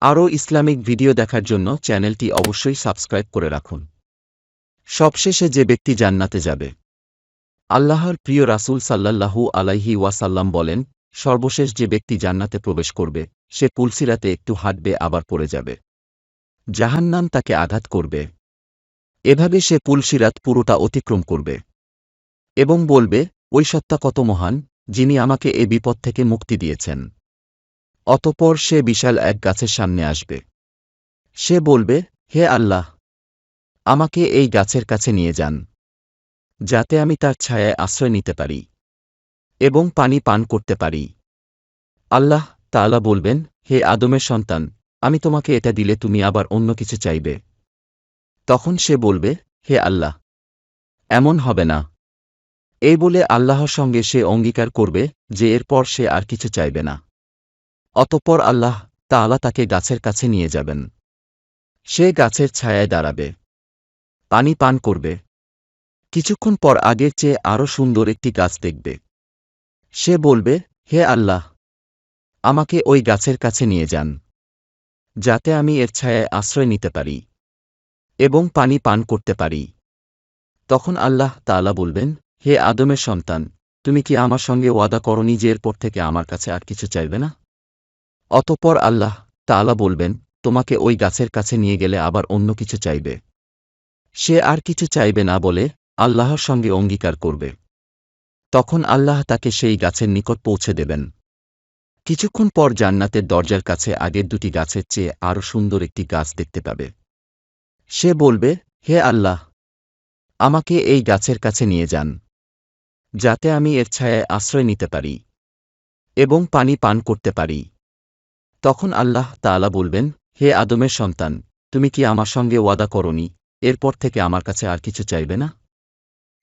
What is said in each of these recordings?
আরও Islamic video দেখার জন্য চ্যানেলটি অবশ্যই সাবস্ক্রাইব করে রাখুন। সবশেষে যে ব্যক্তি জান্নাতে যাবে। আল্লাহর প্রিয় রাসূল সাল্লাল্লাহু আলাইহি ওয়াসাল্লাম বলেন, সর্বশেষ যে ব্যক্তি জান্নাতে প্রবেশ করবে, সে পুলসিরাতে একটু হাঁটবে, আবার পড়ে যাবে। জাহান্নাম তাকে আঘাত করবে। এভাবে সে পুলসিরাত পুরোটা অতিক্রম করবে। এবং বলবে ওই সত্তা কত মহান, যিনি আমাকে এ বিপদ থেকে মুক্তি দিয়েছেন। অতপর সে বিশাল এক গাছের সামনে আসবে। সে বলবে, হে আল্লাহ, আমাকে এই গাছের কাছে নিয়ে যান, যাতে আমি তার ছায়ায় আশ্রয় নিতে পারি এবং পানি পান করতে পারি। আল্লাহ তাআলা বলবেন, হে আদমের সন্তান, আমি তোমাকে এটা দিলে তুমি আবার অন্য কিছু চাইবে। তখন সে বলবে, হে আল্লাহ, এমন হবে না। এই বলে আল্লাহর সঙ্গে সে অঙ্গীকার করবে যে এরপর সে আর কিছু চাইবে না। অতঃপর আল্লাহ তাআলা তাকে গাছের কাছে নিয়ে যাবেন। সে গাছের ছায়ায় দাঁড়াবে। পানি পান করবে। কিছুক্ষণ পর আগের চেয়ে আরও সুন্দর একটি গাছ দেখবে। সে বলবে, হে আল্লাহ, আমাকে ওই গাছের কাছে নিয়ে যান, যাতে আমি এর ছায়ায় আশ্রয় নিতে পারি এবং পানি পান করতে পারি। তখন আল্লাহ তাআলা বলবেন, হে আদমের সন্তান, তুমি কি আমার সঙ্গে ওয়াদা করনি যে এরপর থেকে আমার কাছে আর কিছু চাইবে না? অতপর আল্লাহ তাআলা বলবেন, তোমাকে ওই গাছের কাছে নিয়ে গেলে আবার অন্য কিছু চাইবে। সে আর কিছু চাইবে না বলে আল্লাহর সঙ্গে অঙ্গীকার করবে। তখন আল্লাহ তাকে সেই গাছের নিকট পৌঁছে দেবেন। কিছুক্ষণ পর জান্নাতের দরজার কাছে আগের দুটি গাছের চেয়ে আরও সুন্দর একটি গাছ দেখতে পাবে। সে বলবে, হে আল্লাহ, আমাকে এই গাছের কাছে নিয়ে যান, যাতে আমি এর ছায়ায় আশ্রয় নিতে পারি এবং পানি পান করতে পারি। তখন আল্লাহ তাআলা বলবেন, হে আদমের সন্তান, তুমি কি আমার সঙ্গে ওয়াদা করনি? এরপর থেকে আমার কাছে আর কিছু চাইবে না?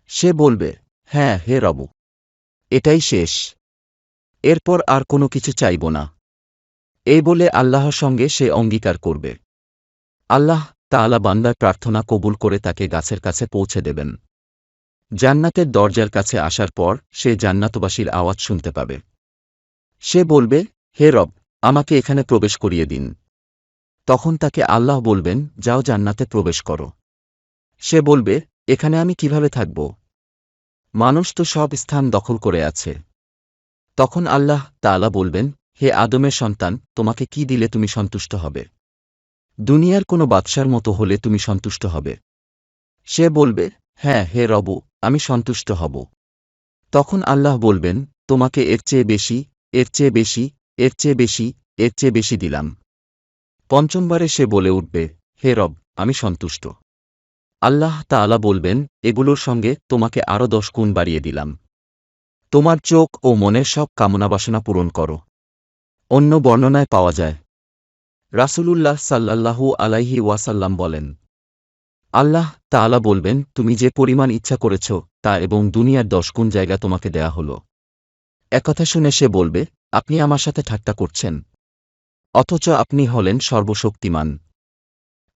সে বলবে হ্যাঁ হে রব, এটাই শেষ। এরপর আর কোনো কিছু চাইব না। এই বলে আল্লাহর সঙ্গে সে অঙ্গীকার করবে। আল্লাহ তাআলা বান্দার প্রার্থনা কবুল করে তাকে গাছের কাছে পৌঁছে দেবেন। জান্নাতের দরজার কাছে আসার পর সে জান্নাতবাসীর আওয়াজ শুনতে পাবে। সে বলবে, হে রব আমাকে এখানে প্রবেশ করিয়ে দিন। তখন তাকে আল্লাহ বলবেন, যাও জান্নাতে প্রবেশ করো। সে বলবে, এখানে আমি কীভাবে থাকব? মানুষ তো সব স্থান দখল করে আছে। তখন আল্লাহ তাআলা বলবেন, হে আদমের সন্তান, তোমাকে কি দিলে তুমি সন্তুষ্ট হবে? দুনিয়ার কোনো বাদশার মতো হলে তুমি সন্তুষ্ট হবে। সে বলবে হ্যাঁ হে রবু, আমি সন্তুষ্ট হব। তখন আল্লাহ বলবেন, তোমাকে এর চেয়ে বেশি, এর চেয়ে বেশি এর চেয়ে বেশি, এর চেয়ে বেশি দিলাম। পঞ্চমবারে সে বলে উঠবে, হে রব, আমি সন্তুষ্ট। আল্লাহ তা তাআলা বলবেন, এগুলোর সঙ্গে তোমাকে আরও দশ গুণ বাড়িয়ে দিলাম। তোমার চোখ ও মনের সব কামনা বাসনা পূরণ করো। অন্য বর্ণনায় পাওয়া যায়। রাসূলুল্লাহ সাল্লাল্লাহু আলাইহি ওয়াসাল্লাম বলেন, আল্লাহ তা তাআলা বলবেন, তুমি যে পরিমাণ ইচ্ছা করেছ, তা এবং দুনিয়ার দশ গুণ জায়গা তোমাকে দেয়া হল। একথা শুনে সে বলবে, আপনি আমার সাথে ঠাট্টা করছেন। অথচ আপনি হলেন সর্বশক্তিমান।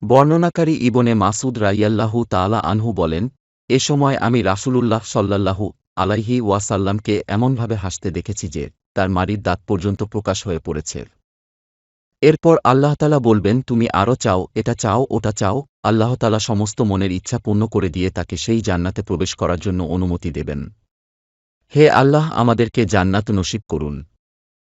বর্ণনাকারী ইবনে মাসুদ রাইয়াল্লাহু তাআলা আনহু বলেন, এ সময় আমি রাসূলুল্লাহ সাল্লাল্লাহু আলাইহি ওয়াসাল্লামকে এমনভাবে হাসতে দেখেছি যে, তার মারির দাঁত পর্যন্ত প্রকাশ হয়ে পড়েছে। এরপর আল্লাহতালা বলবেন, তুমি আরও চাও, এটা চাও, ওটা চাও। আল্লাহতালা সমস্ত মনের ইচ্ছা পূর্ণ করে দিয়ে তাকে সেই জান্নাতে প্রবেশ করার জন্য অনুমতি দেবেন। হে আল্লাহ আমাদেরকে জান্নাত নসিব করুন।